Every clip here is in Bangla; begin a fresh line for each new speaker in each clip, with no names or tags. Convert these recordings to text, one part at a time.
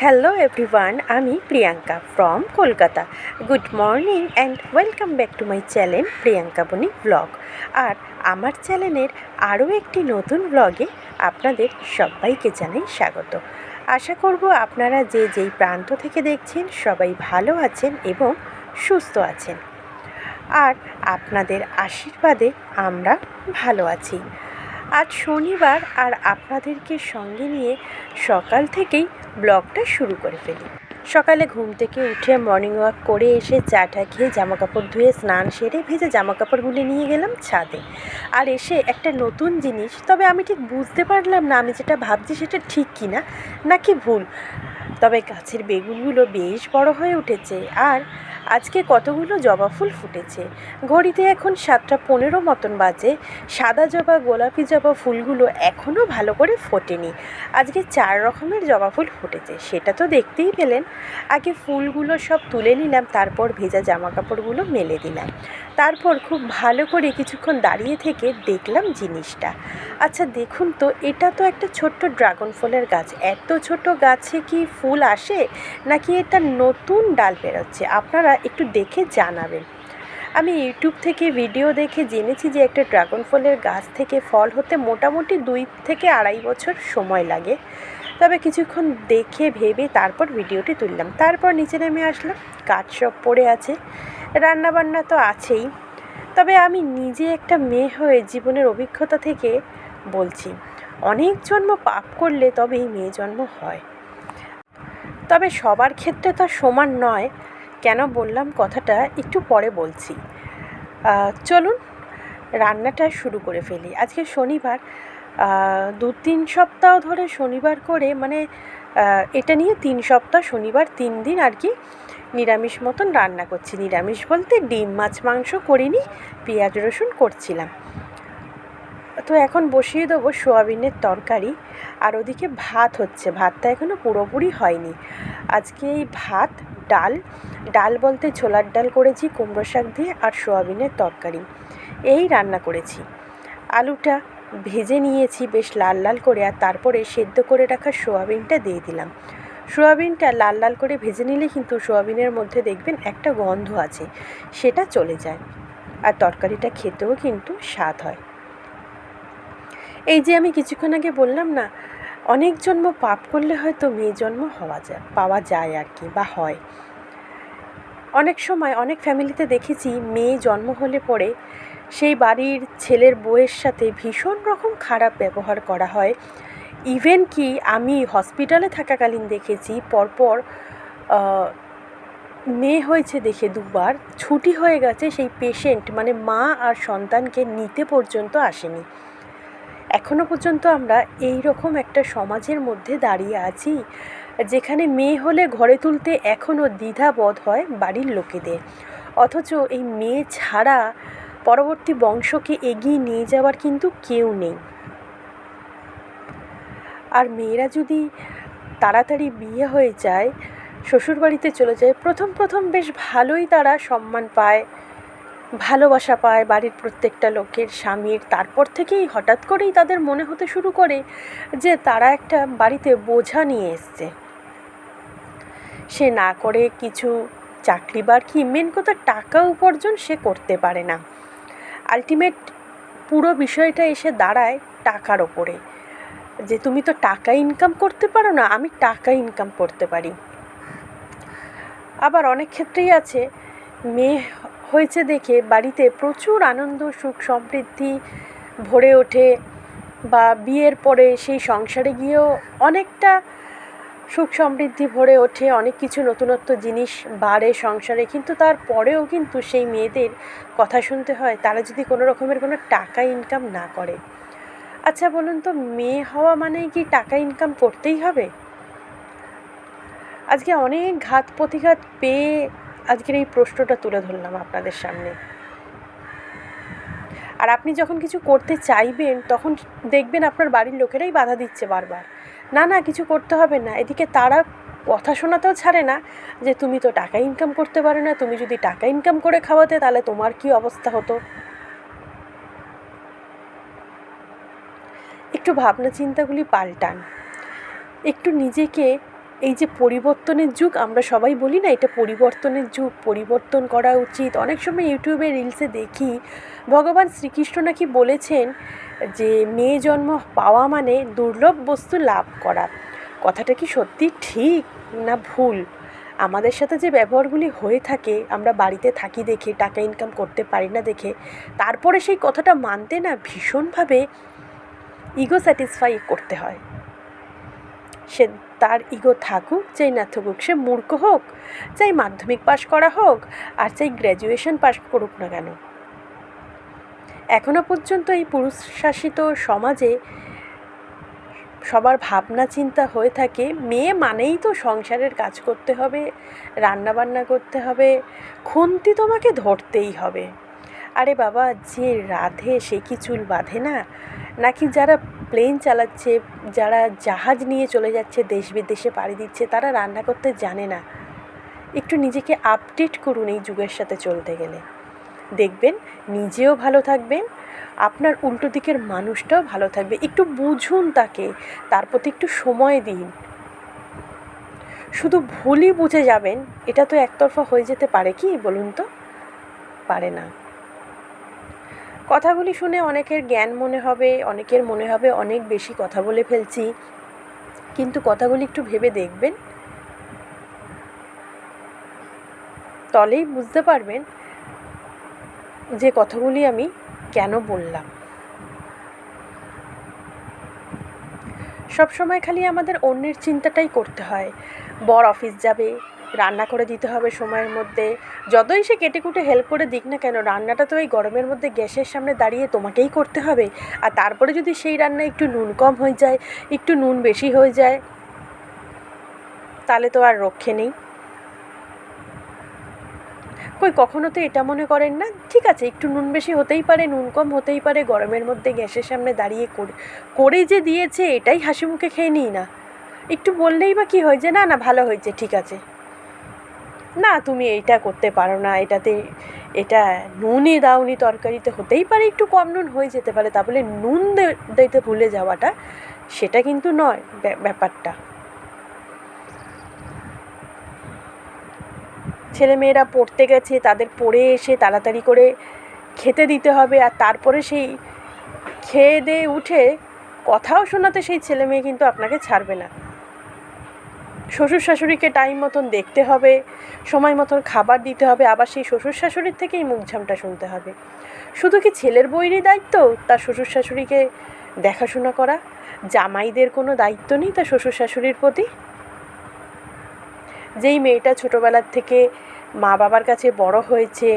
হ্যালো এভরিওয়ান আমি Priyanka from Kolkata. Good morning and welcome back to my channel Priyanka Boni vlog আর আমার চ্যানেলের আরও একটি নতুন ব্লগে আপনাদের সবাইকে জানাই স্বাগত। আশা করব আপনারা যে যেই প্রান্ত থেকে দেখছেন সবাই ভালো আছেন এবং সুস্থ আছেন। আর আপনাদের আশীর্বাদে আমরা ভালো আছি। আজ শনিবার আর আপনাদেরকে সঙ্গে নিয়ে সকাল থেকেই ব্লগটা শুরু করে ফেলি। সকালে ঘুম থেকে উঠে মর্নিং ওয়াক করে এসে চাটা খেয়ে জামা কাপড় ধুয়ে স্নান সেরে ভেজে জামা কাপড়গুলি নিয়ে গেলাম ছাদে। আর এসে একটা নতুন জিনিস, তবে আমি ঠিক বুঝতে পারলাম না আমি যেটা ভাবছি সেটা ঠিক কি না নাকি ভুল? তবে গাছের বেগুনগুলো বেশ বড় হয়ে উঠেছে। আর আজকে কতগুলো জবা ফুল ফুটেছে? ঘড়িতে এখন সাতটা পনেরো মতন বাজে। সাদা জবা, গোলাপি জবা ফুলগুলো এখনও ভালো করে ফোটেনি। আজকে চার রকমের জবা ফুল ফুটেছে, সেটা তো দেখতেই পেলেন। আগে ফুলগুলো সব তুলে নিলাম, তারপর ভেজা জামা কাপড়গুলো মেলে দিলাম। তারপর খুব ভালো করে কিছুক্ষণ দাঁড়িয়ে থেকে দেখলাম জিনিসটা। আচ্ছা দেখুন তো, এটা তো একটা ছোট্ট ড্রাগন ফলের গাছ। এত ছোট গাছে কি ফুল আসে? নাকি এটা নতুন ডাল বেরোচ্ছে আপনারা একটু দেখে জানাবেন। আমি ইউটিউব থেকে ভিডিও দেখে জেনেছি যে একটা ড্রাগন ফলের গাছ থেকে ফল হতে মোটামুটি দুই থেকে আড়াই বছর সময় লাগে। তবে কিছুক্ষণ দেখে ভেবে তারপর ভিডিওটি তুললাম। তারপর নিচে নেমে আসলাম কাজ সব পড়ে আছে, রান্নাবান্না তো আছেই। তবে আমি নিজে একটা মেয়ে হয়ে জীবনের অভিজ্ঞতা থেকে বলছি, অনেক জন্ম পাপ করলে তবেই মেয়ে জন্ম হয়। তবে সবার ক্ষেত্রে তো সমান নয় কেন বললাম? কথাটা একটু পরে বলছি। চলুন, রান্নাটা শুরু করে ফেলি। আজকে শনিবার দু তিন সপ্তাহ ধরে শনিবার করে মানে এটা নিয়ে তিন সপ্তাহ শনিবার তিন দিন আর কি নিরামিষ মতন রান্না করছি। নিরামিষ বলতে ডিম, মাছ, মাংস করিনি, পেঁয়াজ, রসুন করছিলাম। তো এখন বসিয়ে দেবো সোয়াবিনের তরকারি। আর ওদিকে ভাত হচ্ছে, ভাতটা এখনও পুরোপুরি হয়নি। আজকে এই ভাত, ডাল ডাল বলতে ছোলার ডাল করেছি, কুমড়ো শাক দিয়ে আর সোয়াবিনের তরকারি। এই রান্না করেছি। আলুটা ভেজে নিয়েছি বেশ লাল লাল করে আর তারপরে সেদ্ধ করে রাখা সোয়াবিনটা দিয়ে দিলাম। সোয়াবিনটা লাল লাল করে ভেজে নিলে কিন্তু সোয়াবিনের মধ্যে দেখবেন একটা গন্ধ আছে, সেটা চলে যায়। আর তরকারিটা খেতেও কিন্তু স্বাদ হয়। এই যে আমি কিছুক্ষণ আগে বললাম না, অনেক জন্ম পাপ করলে হয়তো মেয়ে জন্ম হওয়া যায়, পাওয়া যায় আর কি বা হয়। অনেক সময় অনেক ফ্যামিলিতে দেখেছি মেয়ে জন্ম হলে পরে সেই বাড়ির ছেলের বউয়ের সাথে ভীষণ রকম খারাপ ব্যবহার করা হয়। ইভেন কি আমি হসপিটালে থাকাকালীন দেখেছি, পরপর মেয়ে হয়েছে দেখে দুবার, ছুটি হয়ে গেছে সেই পেশেন্ট মানে মা আর সন্তানকে নিতে পর্যন্ত আসেনি। এখনও পর্যন্ত আমরা এই রকম একটা সমাজের মধ্যে দাঁড়িয়ে আছি, যেখানে মেয়ে হলে ঘরে তুলতে এখনও দ্বিধাবোধ হয় বাড়ির লোকেদের। অথচ এই মেয়ে ছাড়া পরবর্তী বংশকে এগিয়ে নিয়ে যাওয়ার কিন্তু কেউ নেই। আর মেয়েরা যদি তাড়াতাড়ি বিয়ে হয়ে যায়, শ্বশুরবাড়িতে চলে যায়, প্রথম প্রথম বেশ ভালোই তারা সম্মান পায়। ভালোবাসা পায় বাড়ির প্রত্যেকটা লোকের স্বামীর। তারপর থেকেই হঠাৎ করেই তাদের মনে হতে শুরু করে যে তারা একটা বাড়িতে বোঝা নিয়ে এসছে। সে না করে কিছু চাকরি বার কি মেন কথা টাকা উপার্জন সে করতে পারে না। আলটিমেট পুরো বিষয়টা এসে দাঁড়ায় টাকার ওপরে। যে তুমি তো টাকা ইনকাম করতে পারো না, আমি টাকা ইনকাম করতে পারি। আবার অনেক ক্ষেত্রেই আছে, মেয়ে হয়েছে দেখে বাড়িতে প্রচুর আনন্দ, সুখ সমৃদ্ধি ভরে ওঠে বা বিয়ের পরে সেই সংসারে গিয়েও অনেকটা সুখ সমৃদ্ধি ভরে ওঠে, অনেক কিছু নতুনত্ব জিনিস বাড়ে সংসারে। কিন্তু তারপরেও কিন্তু সেই মেয়েদের কথা শুনতে হয়, তারা যদি কোনো রকমের কোনো টাকা ইনকাম না করে। আচ্ছা বলুন তো, মেয়ে হওয়া মানে কি টাকা ইনকাম করতেই হবে? আজকে অনেক ঘাত প্রতিঘাত পেয়ে আজকের এই প্রশ্নটা তুলে ধরলাম আপনাদের সামনে। আর আপনি যখন কিছু করতে চাইবেন, তখন দেখবেন আপনার বাড়ির লোকেরাই বাধা দিচ্ছে বারবার। না না, কিছু করতে হবে না। এদিকে তারা কথা শোনাতেও ছাড়ে না যে, তুমি তো টাকা ইনকাম করতে পারো না। তুমি যদি টাকা ইনকাম করে খাওয়াতে, তাহলে তোমার কি অবস্থা হতো? একটু ভাবনা চিন্তাগুলি পাল্টান। একটু নিজেকে এই যে পরিবর্তনের যুগ, আমরা সবাই বলি না এটা পরিবর্তনের যুগ, পরিবর্তন করা উচিত। অনেক সময় ইউটিউবে রিলসে দেখি, ভগবান শ্রীকৃষ্ণ নাকি বলেছেন যে, মেয়ে জন্ম পাওয়া মানে দুর্লভ বস্তু লাভ করা। কথাটা কি সত্যি ঠিক না ভুল? আমাদের সাথে যে ব্যবহারগুলি হয়ে থাকে, আমরা বাড়িতে থাকি দেখে, টাকা ইনকাম করতে পারি না দেখে, তারপরে সেই কথাটা মানতে না ভীষণভাবে ইগো স্যাটিসফাই করতে হয়। সে তার ইগো থাকুক চাই না থাকুক সে মূর্খ হোক চাই মাধ্যমিক পাশ করা হোক, আর চাই গ্র্যাজুয়েশন পাশ করুক না কেন। এখনও পর্যন্ত এই পুরুষ শাসিত সমাজে সবার ভাবনা চিন্তা হয়ে থাকে, মেয়ে মানেই তো সংসারের কাজ করতে হবে রান্না বান্না করতে হবে, খুন্তি তোমাকে ধরতেই হবে। আরে বাবা, যে রাধে সে কি চুল বাঁধে না? নাকি যারা প্লেন চালাচ্ছে, যারা জাহাজ নিয়ে চলে যাচ্ছে দেশ বিদেশে পাড়ি দিচ্ছে, তারা রান্না করতে জানে না। একটু নিজেকে আপডেট করুন এই যুগের সাথে চলতে গেলে। দেখবেন, নিজেও ভালো থাকবেন, আপনার উল্টো দিকের মানুষটাও ভালো থাকবে। একটু বুঝুন তাকে, তার প্রতি একটু সময় দিন। শুধু ভুলই বুঝে যাবেন, এটা তো একতরফা হয়ে যেতে পারে কি বলুন তো? পারে না। কথাগুলি শুনে অনেকের জ্ঞান মনে হবে, অনেকের মনে হবে অনেক বেশি কথা বলে ফেলছি। কিন্তু কথাগুলি একটু ভেবে দেখবেন। তলেই বুঝতে পারবেন যে কথাগুলি আমি কেন বললাম। সব সময় খালি আমাদের অন্যের চিন্তাটাই করতে হয়। বর অফিস যাবে রান্না করে দিতে হবে সময়ের মধ্যে। যতই সে কেটে কুটে হেল্প করে দিক না কেন, রান্নাটা তো এই গরমের মধ্যে গ্যাসের সামনে দাঁড়িয়ে তোমাকেই করতে হবে। আর তারপরে যদি সেই রান্না একটু নুন কম হয়ে যায়, একটু নুন বেশি হয়ে যায়, তাহলে তো আর রক্ষে নেই। কই, কখনো তো এটা মনে করেন না? ঠিক আছে, একটু নুন বেশি হতেই পারে, নুন কম হতেই পারে, গরমের মধ্যে গ্যাসের সামনে দাঁড়িয়ে করে করে যে দিয়েছে, এটাই হাসি মুখে খেয়ে নিই না। একটু বললেই বা কী হয় যে, না না, ভালো হয়েছে, ঠিক আছে। না, তুমি এইটা করতে পারো না, এটাতে, এটা নুনই দাওনি তরকারিতে, হতেই পারে একটু কম নুন হয়ে যেতে পারে, তা বলে নুন দিতে ভুলে যাওয়াটা, সেটা কিন্তু নয় ব্যাপারটা। ছেলেমেয়েরা পড়তে গেছে, তাদের পড়ে এসে তাড়াতাড়ি করে খেতে দিতে হবে, আর তারপরে সেই খেয়ে দিয়ে উঠে কথাও শোনাতে সেই ছেলে মেয়ে কিন্তু আপনাকে ছাড়বে না। শ্বশুর শাশুড়িকে টাইম মতন দেখতে হবে, সময় মতন খাবার দিতে হবে, আবার সেই শ্বশুর শাশুড়ির থেকেই মুখঝামটা শুনতে হবে। শুধু কি ছেলের বইরই দায়িত্ব, তার শ্বশুর শাশুড়িকে দেখাশোনা করা? জামাইদের কোনো দায়িত্ব নেই তার শ্বশুর শাশুড়ির প্রতি? যেই মেয়েটা ছোটোবেলার থেকে মা বাবার কাছে বড় হয়েছে,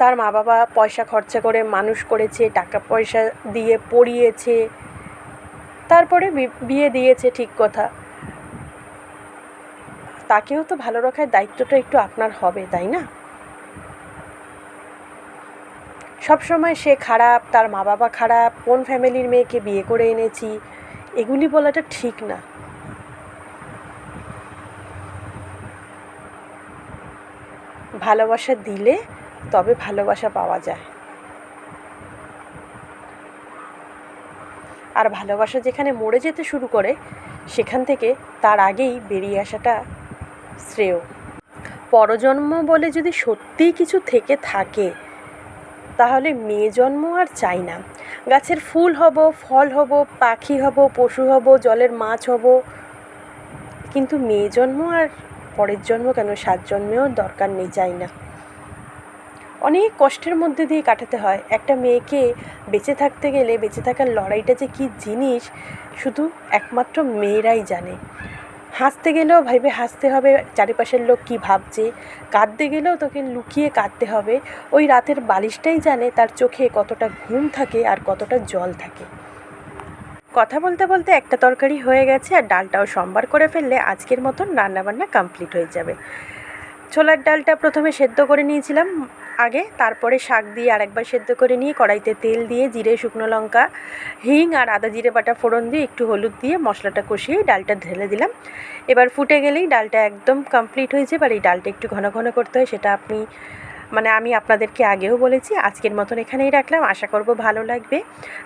তার মা বাবা পয়সা খরচা করে মানুষ করেছে, টাকা পয়সা দিয়ে পড়িয়েছে তারপরে বিয়ে দিয়েছে ঠিক কথা। তাকেও তো ভালো রাখার দায়িত্বটা একটু আপনার হবে, তাই না? সব সময় সে খারাপ, তার মা বাবা খারাপ, কোন ফ্যামিলির মেয়েকে বিয়ে করে এনেছি, এগুলি বলাটা ঠিক না। ভালোবাসা দিলে তবে ভালোবাসা পাওয়া যায়। আর ভালোবাসা যেখানে মরে যেতে শুরু করে, সেখান থেকে তার আগেই বেরিয়ে আসাটা শ্রেয়। পরজন্ম বলে যদি সত্যিই কিছু থেকে থাকে, তাহলে মেয়ে জন্ম আর চাই না। গাছের ফুল হব, ফল হব, পাখি হব, পশু হব, জলের মাছ হব। কিন্তু মেয়ে জন্ম আর পরের জন্ম কেন? সাত জন্মেও দরকার নেই, চাই না। অনেক কষ্টের মধ্যে দিয়ে কাটাতে হয়। একটা মেয়েকে বেঁচে থাকতে গেলে, বেঁচে থাকার লড়াইটা যে কী জিনিস, শুধু একমাত্র মেয়েরাই জানে। হাসতে গেলেও ভাইবে হাসতে হবে, চারিপাশের লোক কী ভাবছে? কাঁদতে গেলেও তোকে লুকিয়ে কাঁদতে হবে। ওই রাতের বালিশটাই জানে তার চোখে কতটা ঘুম থাকে আর কতটা জল থাকে। কথা বলতে বলতে একটা তরকারি হয়ে গেছে আর ডালটাও সম্বার করে ফেললে আজকের মতন রান্নাবান্না কমপ্লিট হয়ে যাবে। ছোলার ডালটা প্রথমে সেদ্ধ করে নিয়েছিলাম। আগে, তারপরে শাক দিয়ে আরেকবার সেদ্ধ করে নিয়ে কড়াইতে তেল দিয়ে জিরে, শুকনো লঙ্কা, হিং আর আদা জিরে বাটা ফোড়ন দিয়ে একটু হলুদ দিয়ে মশলাটা কষিয়ে ডালটা ঢেলে দিলাম। এবার ফুটে গেলেই ডালটা একদম কমপ্লিট হয়েছে এবার এই ডালটা একটু ঘন ঘন করতে হয়, সেটা আপনি মানে আমি আপনাদেরকে আগেও বলেছি, আজকের মতন এখানেই রাখলাম। আশা করব ভালো লাগবে।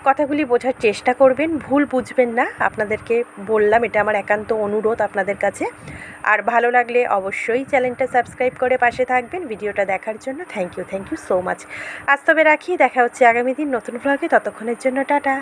কথাগুলি বোঝার চেষ্টা করবেন, ভুল বুঝবেন না। আপনাদেরকে বললাম, এটা আমার একান্ত অনুরোধ আপনাদের কাছে। আর ভালো লাগলে অবশ্যই চ্যানেলটা সাবস্ক্রাইব করে পাশে থাকবেন ভিডিওটা দেখার জন্য। Thank you thank you so much. আজ তবে রাখি, দেখা হচ্ছে আগামী দিন নতুন ভ্লগে ততক্ষণের জন্য টাটা।